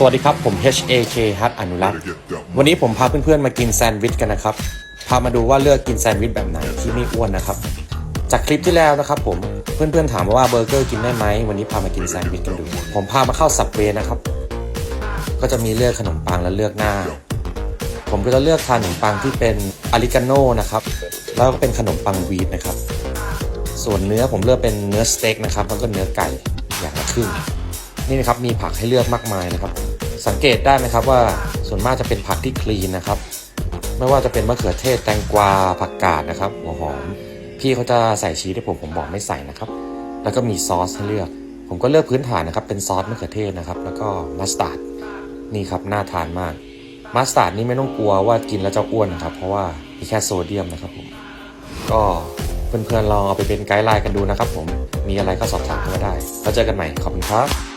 สวัสดีครับ ผม HAK ฮัทอนุรักษ์วันนี้ผมพาเพื่อนๆมากินแซนด์วิชกันนะครับ พามาดูว่าเลือกกินแซนด์วิชแบบไหนที่ไม่อ้วนนะครับ จากคลิปที่แล้วนะครับผม เพื่อนๆถามมาว่าเบอร์เกอร์กินได้ไหม วันนี้พามากินแซนด์วิชกันดู ผมพามาเข้าสับเวย์นะครับ ก็จะมีเลือกขนมปังและเลือกหน้า ผมก็จะเลือกทานขนมปังที่เป็นอาริกาโน่นะครับ แล้วก็เป็นขนมปังวีทนะครับ ส่วนเนื้อผมเลือกเป็นเนื้อสเต็กนะครับ แล้วก็เนื้อไก่อย่างละครึ่ง นี่นะครับมีผักให้เลือกมากมายนะครับ สังเกตได้ไหมครับว่าส่วนมากจะเป็นผักที่คลีนนะครับ ไม่ว่าจะเป็นมะเขือเทศแตงกวาผักกาดนะครับ หัวหอม พี่เขาจะใส่ชีสให้ผมผมบอกไม่ใส่นะครับ แล้วก็มีซอสให้เลือก ผมก็เลือกพื้นฐานนะครับ เป็นซอสมะเขือเทศนะครับ แล้วก็มัสตาร์ดนี่ครับน่าทานมากมัสตาร์ดนี่ไม่ต้องกลัวว่ากินแล้วจะอ้วนนะครับ เพราะว่ามีแค่โซเดียมนะครับผมก็เพื่อนๆลองเอาไปเป็นไกด์ไลน์กันดูนะครับผม มีอะไรก็สอบถามเข้ามาได้ แล้วเจอกันใหม่ ขอบคุณครับ